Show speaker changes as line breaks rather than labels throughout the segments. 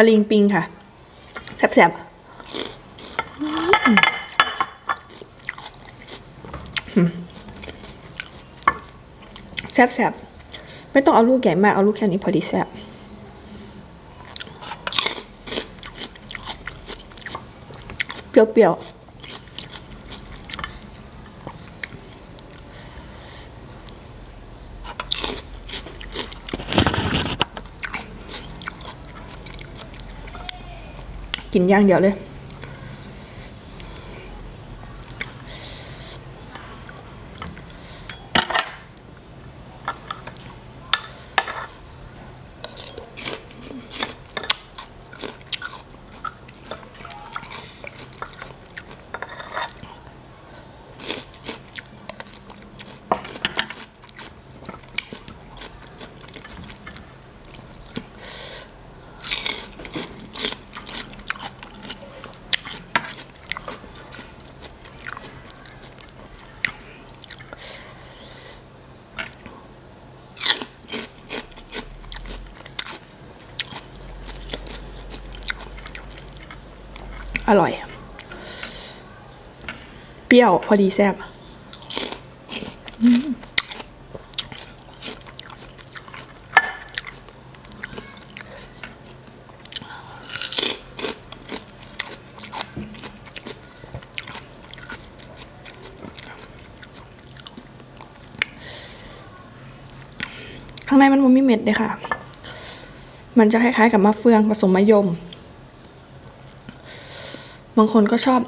ตะลิงปิงค่ะ แซ่บๆแซ่บๆ ไม่ต้องเอาลูกใหญ่มาก เอาลูกแค่นี้พอดีแซ่บเปรี้ยวๆ กินอย่ อร่อย เปรี้ยวพอดีแซ่บข้างในมันมันมีเม็ดเลยค่ะ มันจะคล้ายๆกับมะเฟืองผสมมะยม บางคนก็ชอบ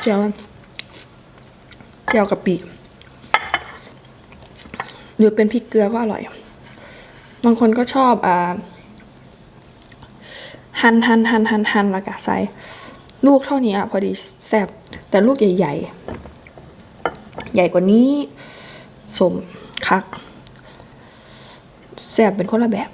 เจียวมันเจียวกับปีหรือเป็นพริกเกลือก็อร่อย บางคนก็ชอบอ่าหั่นหั่นหั่นหั่นหั่นแล้วก็ใส่ลูกเท่านี้อะพอดีแซ่บแต่ลูกใหญ่ ๆ ใหญ่กว่านี้สมคักแซ่บเป็นคนละแบบ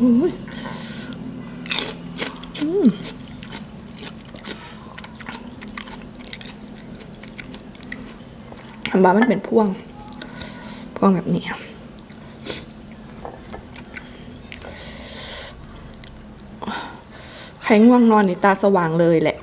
อันบามันเป็นพ่วง พ่วงแบบนี้ใครง่วงนอนนี่ตาสว่างเลยแหละ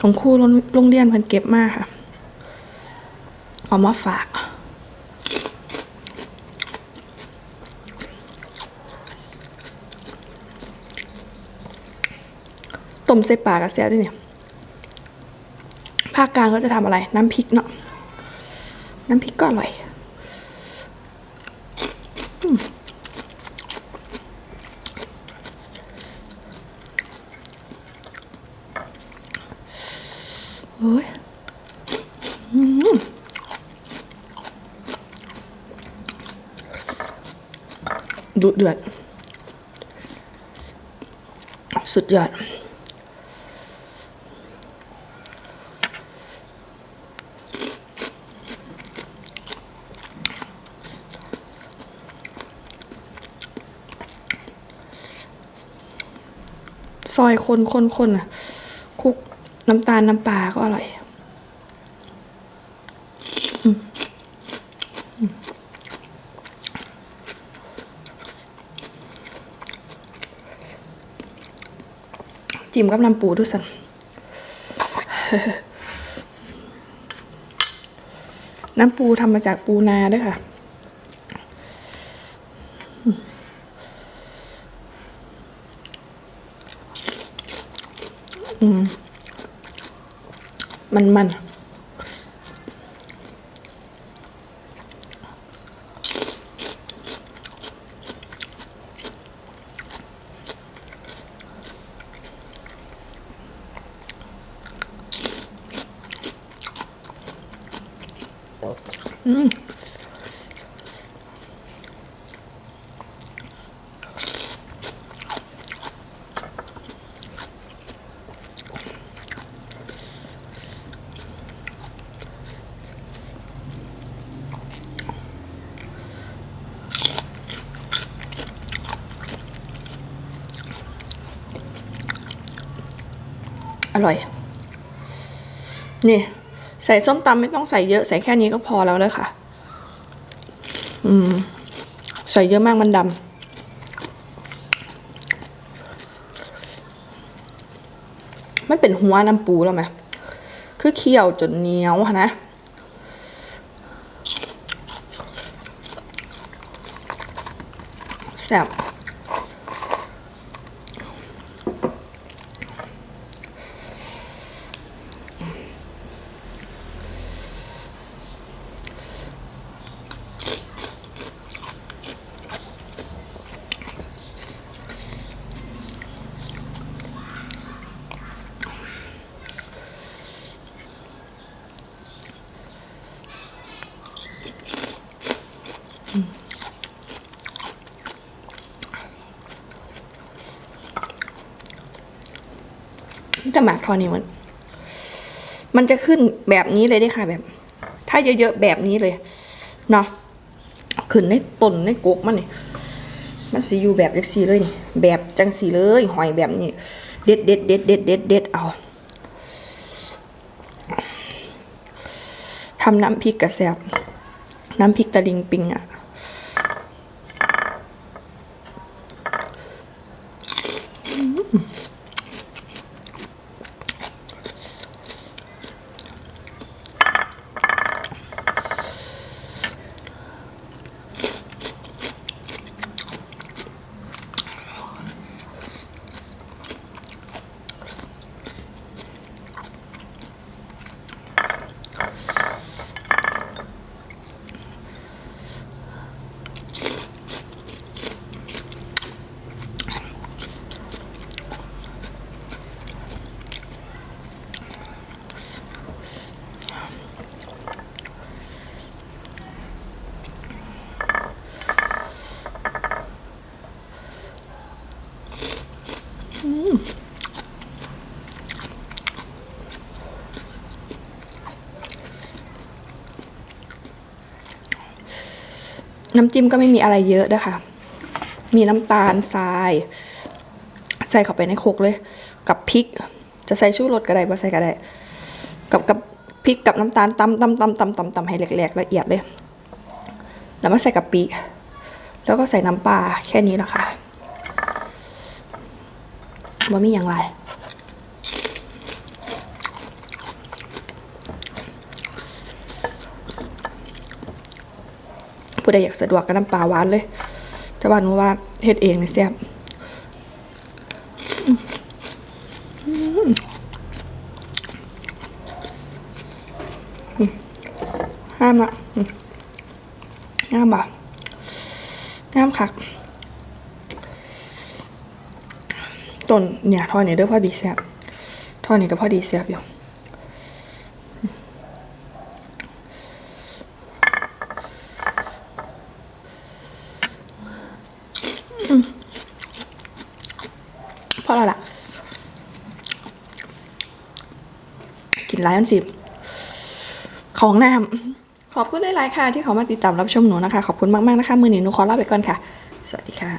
ของครูโรงโรงเรียนเพิ่นเก็บมากค่ะ เอามาฝาก ต้มใส่ปลากระเซียวด้วยเนี่ย ภาคกลางก็จะทำอะไร น้ำพริกเนาะ น้ำพริกก็อร่อย้ยดุเดือด สุดยอด ซอยคนคนคนอะ น้ำตาลน้ำปลาก็อร่อยจิ้มกับน้ำปูด้วยสันน้ำปูทำมาจากปูนาด้วยค่ะ嗯。Mm. มันมันอ ร่อย นี่ ใส่ส้มตำไม่ต้องใส่เยอะ ใส่แค่นี้ก็พอแล้วเลยค่ะ อืม ใส่เยอะมากมันดำมันเป็นหัวน้ำปูแล้วไหมคือเคี่ยวจนเหนียวค่ะนะแซ่บ จะหมักทอดนี่มัน มันจะขึ้นแบบนี้เลยได้ค่ะแบบ ถ้าเยอะๆแบบนี้เลยเนาะขึ้นในต้นในกกมันนี่มันสีอยู่แบบจังสีเลยนี่ แบบจังสีเลยหอยแบบนี้เด็ดเด็ดเด็ดเด็ดเด็ดเด็ดเอาทำน้ำพริกกระแซบน้ำพริกตะลิงปิงอะ่ะ น้ำจิ้มก็ไม่มีอะไรเยอะนะคะ มีน้ำตาลทราย ใส่เข้าไปในโคกเลย กับพริก จะใส่ชูรสก็ได้บ่ใส่ก็ได้ กับกับพริกกับน้ำตาลตำตำตำตำตำตำให้แหลกๆละเอียดเลย แล้วมาใส่กะปิ แล้วก็ใส่น้ำปลาแค่นี้แหละค่ะว่ามีอย่างไร ผู้ใดอยากสะดวกกับน้ำปลาหวานเลยจะว่าหนูว่าเฮ็ดเองเนี่ยแซ่บอืมอืมห้ามละอืมห้ามบ่ห้ามคักต้นเนี่ยทอดเนี่ยเด้อพอดีแซ่บทอดเนี่ยก็พอดีแซ่บอยู่ พอแล้วล่ะ กินไลายอันสิบของน้ำขอบคุณหลายๆค่ะ ที่เขามาติดตามรับชมหนูนะคะ ขอบคุณมาก ๆ นะคะ มือหนีหนูขอลาไปก่อนค่ะ สวัสดีค่ะ